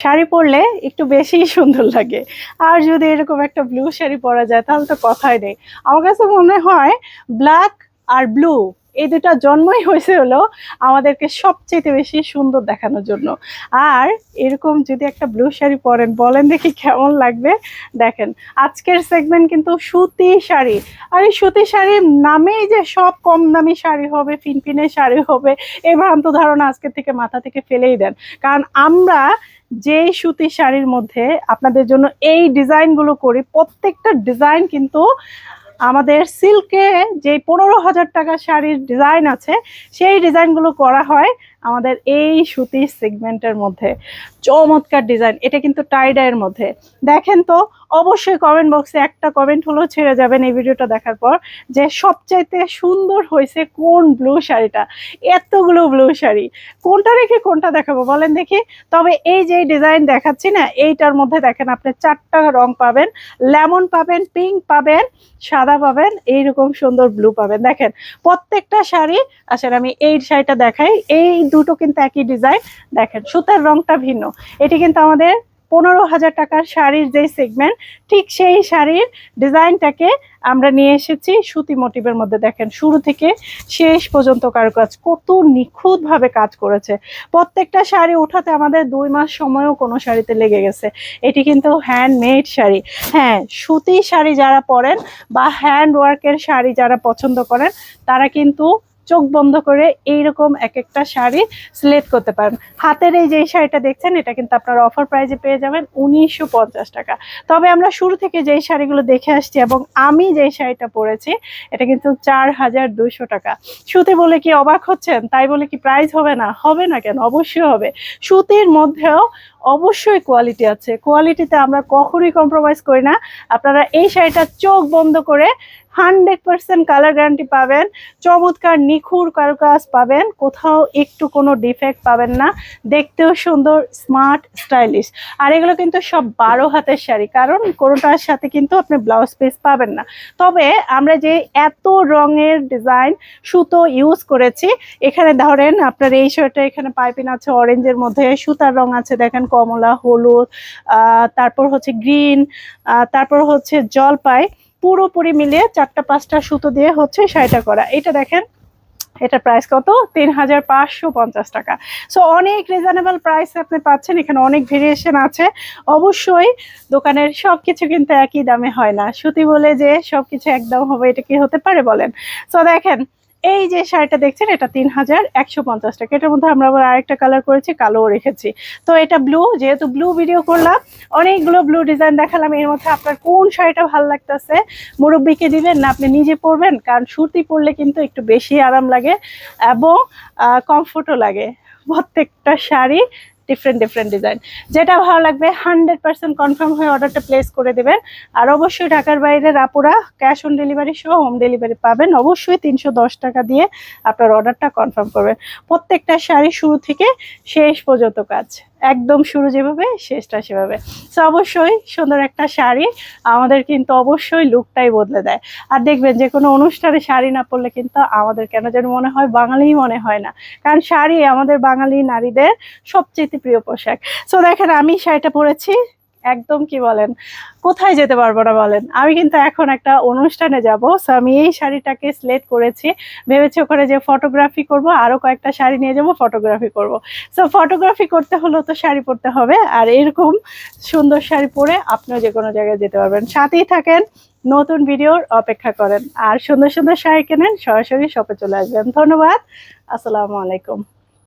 শাড়ি পরলে একটু বেশি সুন্দর লাগে। আর যদি এরকম একটা ব্লু শাড়ি পরা যায়, তাহলে তো কথাই নেই। আমার কাছে মনে হয় ব্ল্যাক আর ব্লু এই দুটা জন্মই হয়েছে হলো আমাদেরকে সবচেয়ে বেশি সুন্দর দেখানোর জন্য। আর এরকম যদি একটা ব্লু শাড়ি পরেন, বলেন দেখি কেমন লাগবে? দেখেন, আজকের সেগমেন্ট কিন্তু সুতি শাড়ি। আর এই সুতি শাড়ির নামেই যে সব কম দামি শাড়ি হবে, ফিনফিনে শাড়ি হবে এই ভ্রান্ত ধারণা আজকের থেকে মাথা থেকে ফেলেই দেন। কারণ আমরা যেই সুতি শাড়ির মধ্যে আপনাদের জন্য এই ডিজাইনগুলো করি, প্রত্যেকটা ডিজাইন কিন্তু আমাদের সিল্কে যে পনেরো হাজার টাকা শাড়ির ডিজাইন আছে, সেই ডিজাইনগুলো করা হয়। আমাদের এই সুতির সেগমেন্টের মধ্যে। চমৎকার ডিজাইন এটা কিন্তু টাইডাইয়ের মধ্যে। দেখেন তো, অবশ্যই কমেন্ট বক্সে একটা কমেন্ট হলেও ছেড়ে যাবেন এই ভিডিওটা দেখার পর যে সবচাইতে সুন্দর হয়েছে কোন ব্লু শাড়িটা। এতগুলো ব্লু শাড়ি। কোনটা রেখে কোনটা দেখাবো বলেন দেখি? তবে এই যে ডিজাইন দেখাচ্ছি না, এইটার মধ্যে দেখেন আপনি চারটা রং পাবেন। লেমন পাবেন পিঙ্ক পাবেন, সাদা পাবেন, এইরকম সুন্দর ব্লু পাবেন। দেখেন, প্রত্যেকটা শাড়ি আসলে আমি এই শাড়িটা দেখাই, এই দুটো কিন্তু একই ডিজাইন দেখেন, সুতার রংটা ভিন্ন। এটি কিন্তু আমাদের পনেরো হাজার টাকার শাড়ির যে সেগমেন্ট ঠিক সেই শাড়ির ডিজাইনটাকে আমরা নিয়ে এসেছি সুতি মোটিভের মধ্যে। দেখেন, শুরু থেকে শেষ পর্যন্ত কারুকাজ কত নিখুঁতভাবে কাজ করেছে। প্রত্যেকটা শাড়ি উঠাতে আমাদের দুই মাস সময়ও কোনো শাড়িতে লেগে গেছে। এটি কিন্তু হ্যান্ডমেড শাড়ি। হ্যাঁ সুতি শাড়ি যারা পরেন বা হ্যান্ড ওয়ার্কের শাড়ি যারা পছন্দ করেন, তারা কিন্তু চোখ বন্ধ করে এইরকম এক একটা শাড়ি সিলেক্ট করতে পারেন। হাতের এই যে শাড়িটা দেখছেন, এটা কিন্তু আপনারা অফার প্রাইজে পেয়ে যাবেন উনিশশো পঞ্চাশ টাকা। তবে আমরা শুরু থেকে যেই শাড়িগুলো দেখে আসছি এবং আমি যেই শাড়িটা পরেছি, এটা কিন্তু চার হাজার দুইশো টাকা। সুতি বলে কি অবাক হচ্ছেন? তাই বলে কি প্রাইস হবে না? হবে না কেন? অবশ্যই হবে। সুতির মধ্যেও অবশ্যই কোয়ালিটি আছে। কোয়ালিটিতে আমরা কখনোই কম্প্রোমাইজ করি না। আপনারা এই শাড়িটা চোখ বন্ধ করে হান্ড্রেড পার্সেন্ট কালার গ্যারান্টি পাবেন, চমৎকার নিখুর কারুকাজ পাবেন, কোথাও একটু কোনো ডিফেক্ট পাবেন না, দেখতেও সুন্দর স্মার্ট স্টাইলিশ আর এগুলো কিন্তু সব বারো হাতের শাড়ি, কারণ কোনোটার সাথে কিন্তু আপনি ব্লাউজ পিস পাবেন না। তবে আমরা যে এত রঙের ডিজাইন সুতো ইউজ করেছি, এখানে ধরেন আপনার এই শার্টটা এখানে পাইপিং আছে অরেঞ্জের মধ্যে সুতার রং আছে, দেখেন কমলা, হলুদ তারপর হচ্ছে গ্রিন তারপর হচ্ছে জলপাই। পুরোপুরি মিলিয়ে চারটা পাঁচটা সুতো দিয়ে হচ্ছে শাড়িটা করা। এটা দেখেন এটা প্রাইস কত? তিন হাজার পাঁচশো পঞ্চাশ টাকা। সো অনেক রিজনেবল প্রাইস আপনি পাচ্ছেন, এখানে অনেক ভেরিয়েশন আছে। অবশ্যই দোকানের সব কিছু কিন্তু একই দামে হয় না। সুতি বলে যে সব কিছু একদম হবে, এটা কি হতে পারে বলেন? সো দেখেন এই যে শাড়িটা দেখছেন, এটা তিন হাজার একশো পঞ্চাশ টাকা। এটার মধ্যে আমরা আবার আরেকটা কালার করেছি, কালোও রেখেছি। তো এটা ব্লু যেহেতু ব্লু ভিডিও করলাম, অনেকগুলো ব্লু ডিজাইন দেখালাম। এর মধ্যে আপনার কোন শাড়িটা ভালো লাগতেছে, মুরব্বীকে দিবেন না আপনি নিজে পরবেন? কারণ সুতি পরলে কিন্তু একটু বেশি আরাম লাগে এবং কমফোর্টও লাগে। প্রত্যেকটা শাড়ি ডিফারেন্ট ডিফারেন্ট ডিজাইন যেটা ভালো লাগবে হান্ড্রেড পার্সেন্ট কনফার্ম হয়ে অর্ডারটা প্লেস করে দেবেন। আর অবশ্যই ঢাকার বাইরে আপুরা ক্যাশ অন ডেলিভারি সহ হোম ডেলিভারি পাবেন। অবশ্যই তিনশো দশ টাকা দিয়ে আপনার অর্ডারটা কনফার্ম করবেন। প্রত্যেকটা শাড়ি শুরু থেকে শেষ পর্যন্ত কাজ। একদম শুরু যেভাবে, শেষটা সেভাবে। সো অবশ্যই সুন্দর একটা শাড়ি। আমাদের কিন্তু অবশ্যই লুকটাই বদলে দেয়। আর দেখবেন যে, কোনো অনুষ্ঠানে শাড়ি না পরলে কিন্তু আমাদের কেন যেন মনে হয় বাঙালিই মনে হয় না। কারণ শাড়ি আমাদের বাঙালি নারীদের সবচেয়ে প্রিয় পোশাক। সো দেখেন, আমি শাড়িটা পরেছি। একদম কি বলেন? কোথায় যেতে পারব না বলেন? আমি কিন্তু এখন একটা অনুষ্ঠানে যাব সো আমি এই শাড়িটাকে সিলেক্ট করেছি। ভেবেছি ওখানে যে ফটোগ্রাফি করব আরও কয়েকটা শাড়ি নিয়ে যাব ফটোগ্রাফি করব। সো ফটোগ্রাফি করতে হলেও তো শাড়ি পরতে হবে, আর এরকম সুন্দর শাড়ি পরে আপনিও যে কোনো জায়গায় যেতে পারবেন। সাথেই থাকেন, নতুন ভিডিওর অপেক্ষা করেন, আর সুন্দর সুন্দর শাড়ি কেনেন, সরাসরি শপে চলে আসবেন। ধন্যবাদ, আসসালামু আলাইকুম।